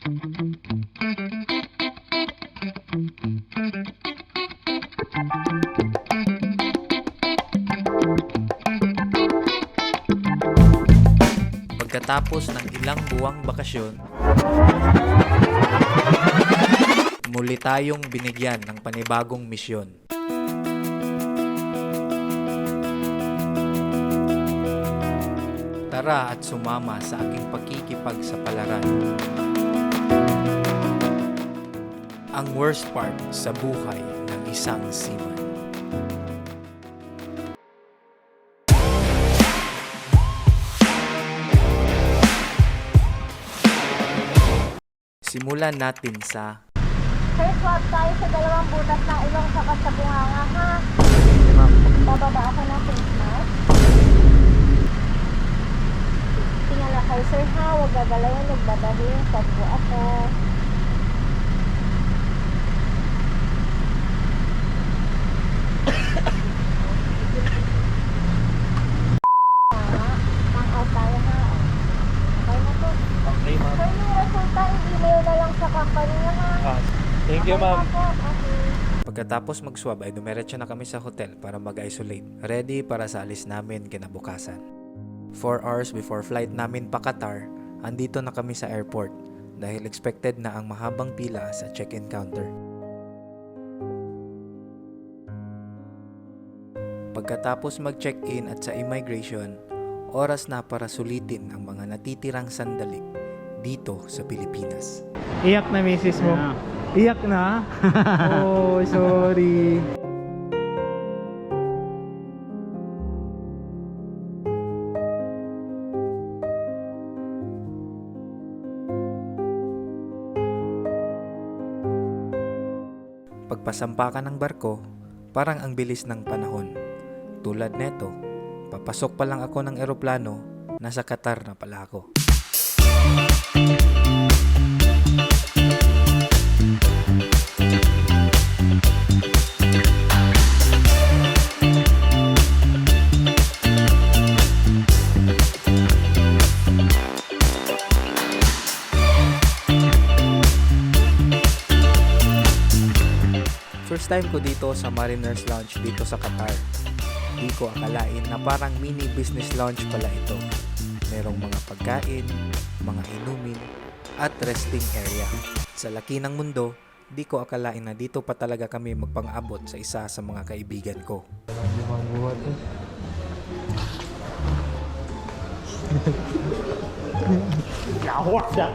Pagkatapos ng ilang buwang bakasyon, muli tayong binigyan ng panibagong misyon. Tara at sumama sa aking pakikipagsapalaran. Ang worst part sa buhay ng isang seaman. Simulan natin sa Sir, swab tayo sa dalawang butas ng ilong saka sa bunganga, ha? Bababa ako ng face mask. Tingala kayo, sir, ha? Huwag gagalayan, nagbadahin. Sabbo ako. Mang out tayo, ha? Okay na to. Okay, ma'am. Sir, yung resulta, i-email na lang sa company niya, ha? Ah, thank you, ma'am. Pagkatapos mag-swab ay dumiretso na kami sa hotel para mag-isolate. Ready para sa alis namin kinabukasan. 4 hours before flight namin pa Qatar, andito na kami sa airport dahil expected na ang mahabang pila sa check-in counter. Pagkatapos mag-check-in at sa immigration, oras na para sulitin ang mga natitirang sandali dito sa Pilipinas. Iyak na misis mo. Iyak na? oh, sorry. Pagpasampakan ng barko, parang ang bilis ng panahon. Tulad neto, papasok pa lang ako ng eroplano, nasa Qatar na pala ako. First time ko dito sa Mariners Lounge dito sa Qatar. Di ko akalain na parang mini business lounge pala ito. Merong mga pagkain, mga inumin, at resting area. Sa laki ng mundo, di ko akalain na dito pa talaga kami magpang-abot sa isa sa mga kaibigan ko. Limang buhat eh. Yawa na.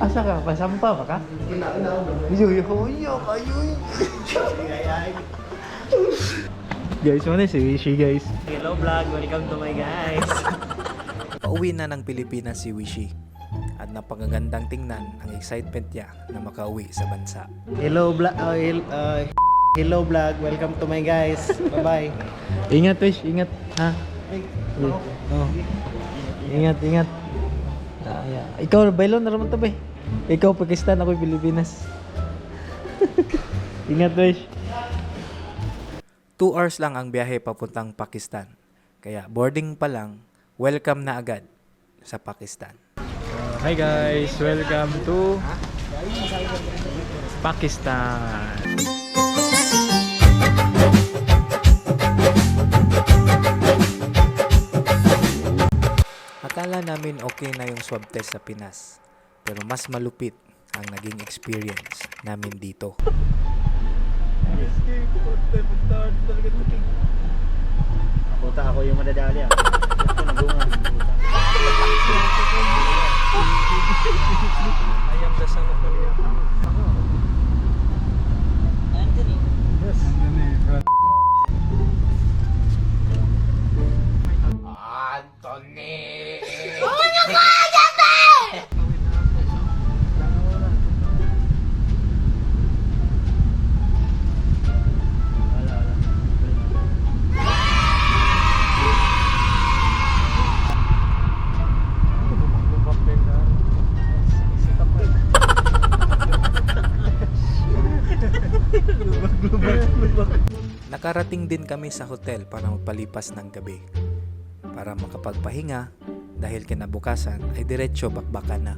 Asa ka? Pasampa ba ka? Yuy, huyo, kayoy. Guys, ano si Wishi guys? Hello vlog, welcome to my guys. Pauwi na ng Pilipinas si Wishi at napakagandang tingnan ang excitement niya na makauwi sa bansa. Hello vlog, uh, hel- hello vlog, welcome to my guys. Bye bye. Ingat, Wish, ingat. Ha? Oh. Ingat, ingat. Ah, yeah. Ikaw, bailon na naman to, be. Ikaw, Pakistan, ako Pilipinas. ingat, Wish. 2 hours lang ang biyahe papuntang Pakistan. Kaya boarding pa lang, welcome na agad sa Pakistan. Hi guys, welcome to Pakistan. Akala namin okay na yung swab test sa Pinas. Pero mas malupit ang naging experience namin dito. Puta ako yung madadali ah. Nakarating din kami sa hotel para magpalipas ng gabi. Para makapagpahinga dahil kinabukasan ay diretsyo bakbakan na.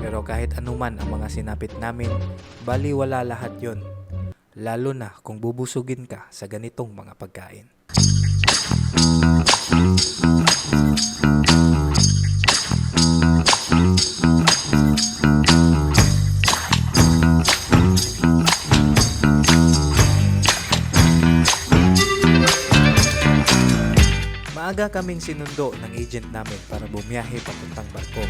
Pero kahit anuman ang mga sinapit namin, baliwala lahat yon. Lalo na kung bubusugin ka sa ganitong mga pagkain. Maaga kaming sinundo ng agent namin para bumiyahe papuntang barko.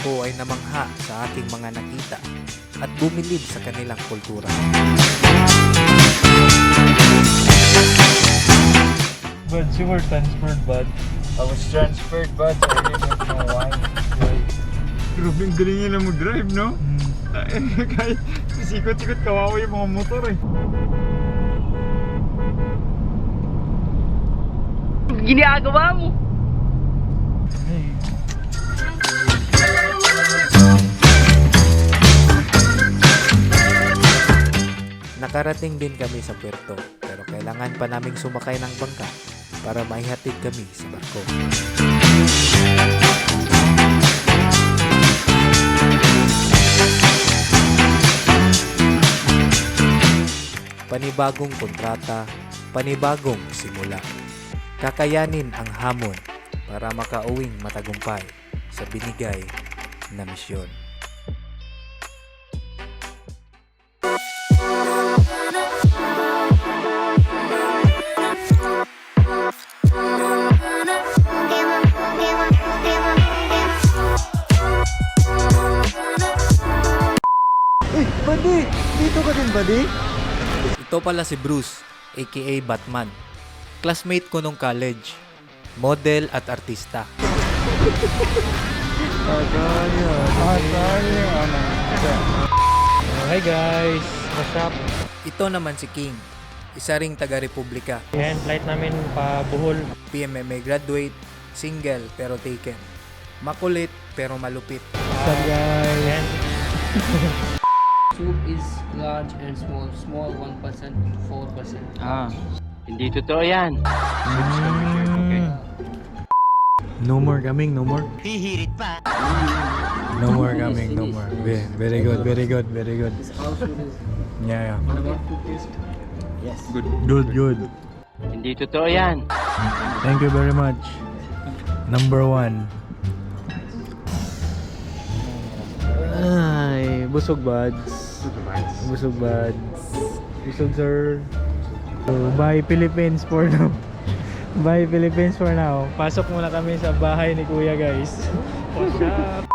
Ako ay namangha sa aking mga nakita at bumilib sa kanilang kultura. Bud, you were transferred, bud. I was transferred, but I didn't know why. Grabe, ang galing nila mag-drive, no? Kahit sikot-sikot kawawa yung mga motor eh. Nakarating din kami sa puerto pero kailangan pa naming sumakay ng bangka para maihatid kami sa barko. Panibagong kontrata, panibagong simula. Kakayanin ang hamon para makauwing matagumpay sa binigay na misyon. Uy, buddy! Dito ka din, buddy? Ito pala si Bruce, aka Batman. Classmate ko nung college. Model at artista. Hi guys! What's up? Ito naman si King, isa ring taga-republika. Yan, flight namin pa Bohol. PMMA graduate, single pero taken. Makulit pero malupit. What's up guys? Yan. Soup is large and small. Small 1%, 4%. Ah. Hindi totoo yan. No more coming, no more. Hihirit pa. No more coming, no more. Ve- Very good, very good, very good. Yeah, yeah. Food taste? Good, good. Hindi totoo yan. Thank you very much. Number one. Ay, busog buds. Busog buds. Busog sir. So, bye Philippines for now. Bye Philippines for now. Pasok muna kami sa bahay ni Kuya guys. What's up?